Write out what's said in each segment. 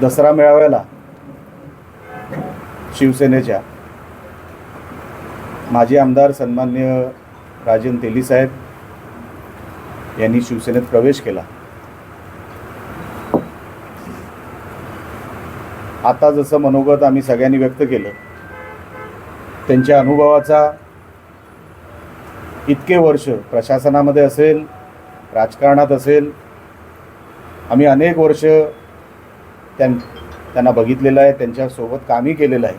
दसरा मेळाव्याला शिवसेनेच्या माजी आमदार सन्मान्य राजन तेलीसाहेब यांनी शिवसेनेत प्रवेश केला. आता जसं मनोगत आम्ही सगळ्यांनी व्यक्त केलं त्यांच्या अनुभवाचा इतके वर्ष प्रशासनामध्ये असेल राजकारणात असेल आम्ही अनेक वर्ष त्यां त्यांना बघितलेलं आहे त्यांच्यासोबत कामही केलेलं आहे.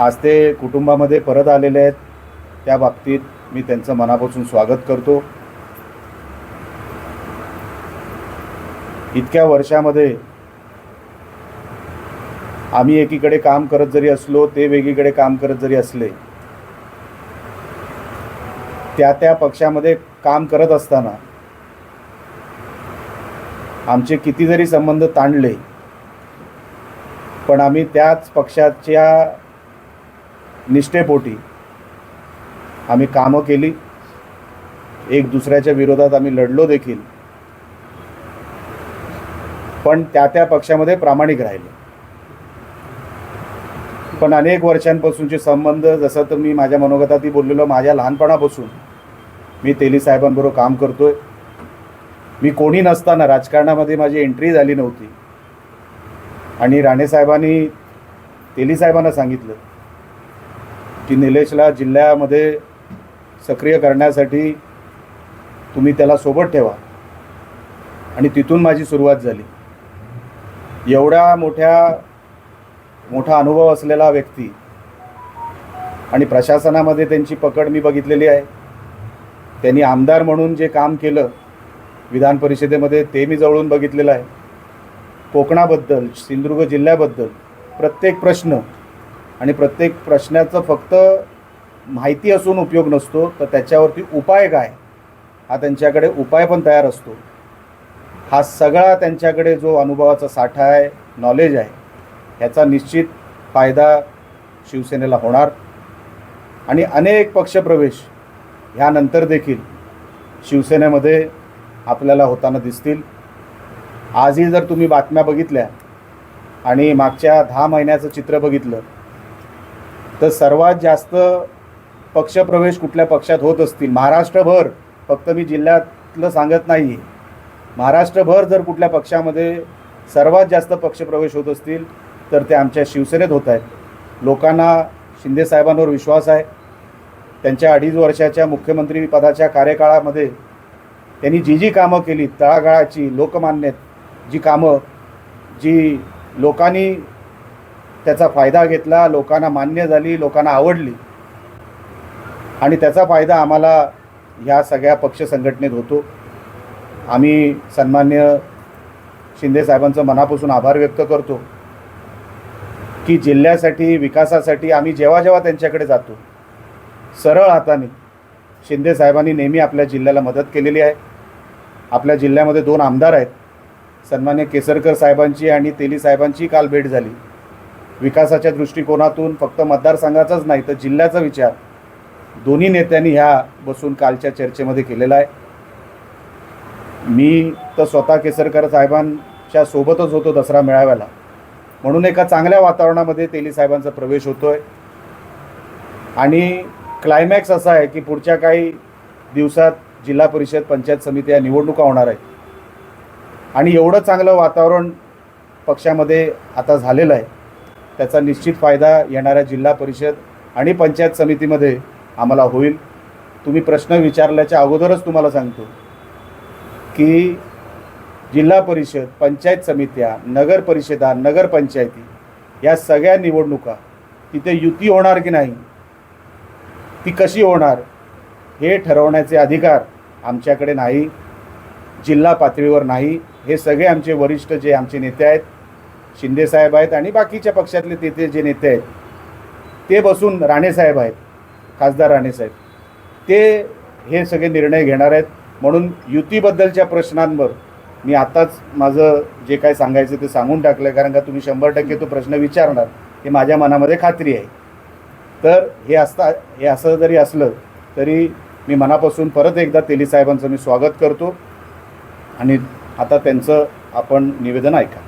आज ते कुटुंबामध्ये परत आलेले आहेत. त्या बाबतीत मी त्यांचं मनापासून स्वागत करतो. इतक्या वर्षामध्ये आम्ही एकीकडे काम करत जरी असलो ते वेगळीकडे काम करत जरी असले त्या त्या पक्षामध्ये काम करत असताना आमचे किती जरी संबंध ताणले पण आम्ही त्याच पक्षाच्या निष्ठेपोटी आम्ही कामं केली. एक दुसऱ्याच्या विरोधात आम्ही लढलो देखील. पण त्या त्या पक्षामध्ये प्रामाणिक राहिले. पण अनेक वर्षांपासूनचे संबंध जसं तर मी माझ्या मनोगतातही बोललेलो माझ्या लहानपणापासून मी तेली साहेबांबरोबर काम करतोय. मी कोणी नसताना राजकारणामध्ये माझी एंट्री झाली नव्हती. आणि राणेसाहेबांनी तेली साहेबांना सांगितलं की निलेशला जिल्ह्यामध्ये सक्रिय करण्यासाठी तुम्ही त्याला सोबत ठेवा. आणि तिथून माझी सुरुवात झाली. एवढ्या मोठ्या मोठा अनुभव असलेला व्यक्ती आणि प्रशासनामध्ये त्यांची पकड मी बघितलेली आहे. त्यांनी आमदार म्हणून जे काम केलं विधान परिषदेमध्ये ते मी जवळून बघितलेलं आहे. कोकणाबद्दल सिंधुदुर्ग जिल्ह्याबद्दल प्रत्येक प्रश्न आणि प्रत्येक प्रश्नाचं फक्त माहिती असून उपयोग नसतो तर त्याच्यावरती उपाय काय? हा त्यांच्याकडे उपाय पण तयार असतो. हा सगळा त्यांच्याकडे जो अनुभवाचा साठा आहे नॉलेज आहे ह्याचा निश्चित फायदा शिवसेनेला होणार. आणि अनेक पक्षप्रवेश ह्यानंतर देखील शिवसेनेमध्ये आपल्याला होताना दिसतील. आजही जर तुम्ही बातम्या बघितल्या आणि मागच्या दहा महिन्याचं चित्र बघितलं तर सर्वात जास्त पक्षप्रवेश कुठल्या पक्षात होत असतील? महाराष्ट्रभर फक्त मी जिल्ह्यातलं सांगत नाही आहे महाराष्ट्रभर जर कुठल्या पक्षामध्ये सर्वात जास्त पक्षप्रवेश होत असतील तर ते आमच्या शिवसेनेत होत आहेत. लोकांना शिंदेसाहेबांवर विश्वास आहे. त्यांच्या अडीच वर्षाच्या मुख्यमंत्री पदाच्या कार्यकाळामध्ये त्यांनी जी जी कामं केली तळागाळाची लोकमान्य जी कामं जी लोकांनी त्याचा फायदा घेतला लोकांना मान्य झाली लोकांना आवडली. आणि त्याचा फायदा आम्हाला ह्या सगळ्या पक्ष संघटनेत होतो. आम्ही सन्मान्य शिंदेसाहेबांचं मनापासून आभार व्यक्त करतो की जिल्ह्यासाठी विकासासाठी आम्ही जेव्हा जेव्हा त्यांच्याकडे जातो सरळ हाताने शिंदे साहेबांनी नेहमी आपल्या जिल्ह्याला मदत केलेली आहे. आपल्या जिल्ह्यामध्ये दोन आमदार आहेत. सन्मान्य केसरकर साहेबांची आणि तेली साहेबांची काल भेट झाली. विकासाच्या दृष्टिकोनातून फक्त मतदारसंघाचाच नाही तर जिल्ह्याचा विचार दोन्ही नेत्यांनी ह्या बसून कालच्या चर्चेमध्ये केलेला आहे. मी तर स्वतः केसरकर साहेबांच्या सोबतच होतो दसरा मेळाव्याला. म्हणून एका चांगल्या वातावरणामध्ये तेली साहेबांचा प्रवेश होतो आहे आणि क्लायमॅक्स असा आहे की पुढच्या काही दिवसात जिल्हा परिषद पंचायत समिती या निवडणुका होणार आहेत. आणि एवढं चांगलं वातावरण पक्षामध्ये आता झालेलं आहे. त्याचा निश्चित फायदा येणाऱ्या जिल्हा परिषद आणि पंचायत समितीमध्ये आम्हाला होईल. तुम्ही प्रश्न विचारल्याच्या अगोदरच तुम्हाला सांगतो की जिल्हा परिषद पंचायत समित्या नगर परिषदा नगरपंचायती या सगळ्या निवडणुका तिथे युती होणार की नाही ती कशी होणार हे ठरवण्याचे अधिकार आमच्याकडे नाही जिल्हा पातळीवर नाही. हे सगळे आमचे वरिष्ठ जे आमचे नेते आहेत शिंदेसाहेब आहेत आणि बाकीच्या पक्षातले तिथे जे नेते आहेत ते बसून राणेसाहेब आहेत खासदार राणेसाहेब ते हे सगळे निर्णय घेणार आहेत. म्हणून युतीबद्दलच्या प्रश्नांवर मी आताच माझं जे काय सांगायचं ते सांगून टाकलं कारण का तुम्ही शंभर टक्के तो प्रश्न विचारणार हे माझ्या मनामध्ये खात्री आहे. तर हे असता हे असं जरी असलं तरी मी मनापासून परत एकदा तेली साहेबांचं मी स्वागत करतो. आणि आता त्यांचं आपण निवेदन ऐका.